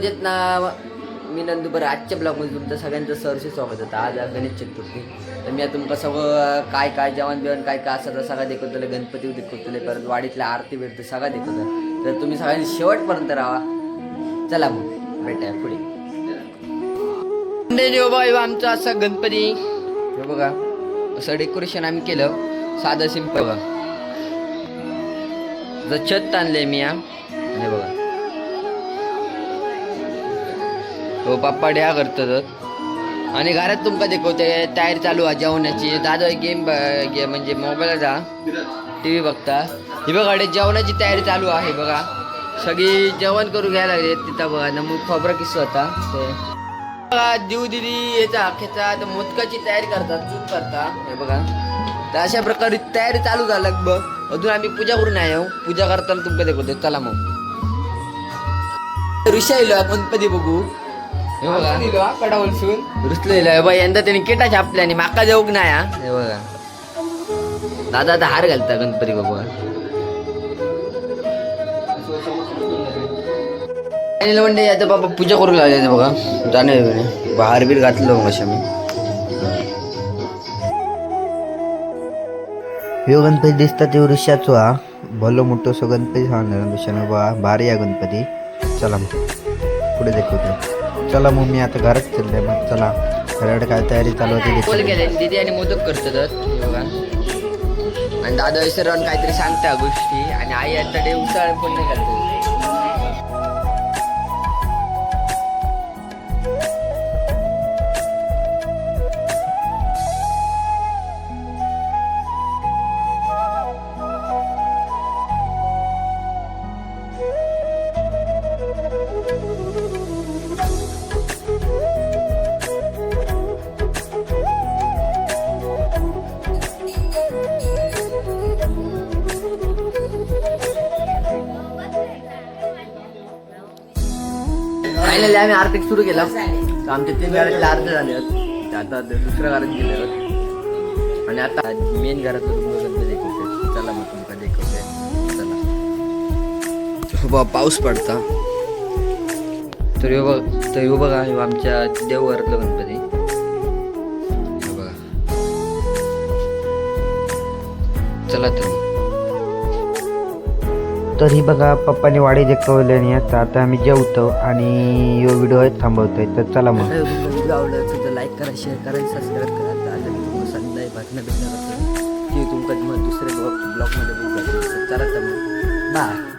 ना मी नंदुबर आजच्या ब्लॉगमध्ये तुमचं सगळ्यांचं सरसे स्वागत होतं आज गणेश चतुर्थी. तर मी आता तुमका सगळं काय काय जेवण बिवण काय काय असं सगळं दाखवतले गणपती दाखवतले परत वाडीतल्या आरती बिरती सगळं दाखवतं तर तुम्ही सगळ्यांनी शेवटपर्यंत राहा. चला मग भेटूया पुढे. ह्यो आमचा असा गणपती. हे बघा असं डेकोरेशन आम्ही केलं. साधं सिंपल बघा. जर छत ताणलंय मी या आणि बघा. हो पप्पा ड्या करतात. आणि घरात तुमका दाखवते टायर चालू आहे जेवणाची. दादा गेम म्हणजे मोबाईल जा. टी व्ही बघता. हे बघा जेवणाची तयारी चालू आहे बघा. सगळी जेवण करून घ्यायला लागले तिथं बघा. नमूद खोबरा किस्सा होता ते. बघा देव दिदी याचा अखेचा तर मोदकाची तयारी करतात चूक करता. हे बघा. तर अशा प्रकारे तयारी चालू झाला बघ. अजून आम्ही पूजा करून आहे. पूजा करताना तुमका दाखवतो. चला मग. ऋषाईलो गणपती बघू. हे बघा. रुसलेलं बघा यंदा त्यांनी किटा छापल्या आणि माका जाऊक नाही हा? हे बघा. दादा आता हार घालता गणपती बघू आणि म्हणजे आता बाबा पूजा करू लागले बघा. जाणे हार बीर घातलं मग अशा मी ह्यो गणपती दिसता ते वृक्षाचो हा. भलो मोठो सो गणपती सांगणार बा भारी आहे गणपती. चला मग. पुढे दाखवतो चला मग मी आता घरात चाललोय मग. चला घराकडे काय तयारी चालू होती दीदी आणि मोदक करतात बघा आणि दादा विसरून काहीतरी सांगता गोष्टी. आणि आई आता डे उसाळ पण नाही घालतो. फायनली आम्ही आर्थिक सुरू केला. तर आमचे तीन घरातले अर्ध झाले आहेत. ते आता दुसऱ्या घरात गेले. आणि आता मेन घरात चला मग तुमका दाखवते चला. हो बा पाऊस पडता. तर ह्यो बघ तर ह्यो बघा आमच्या देवघरातलं गणपती. बघा. चला तर. तर ही बघा पप्पाने वाडी दाखवली आणि आता आता आम्ही जेवतो आणि यो व्हिडिओ थांबवतोय. तर चला मग. तर व्हिडिओ आवडला तर लाईक करा शेअर करा सबस्क्राईब करा. तर भेटणार की तुमका मग दुसऱ्या ब्लॉग ब्लॉगमध्ये चला तर मग. बाय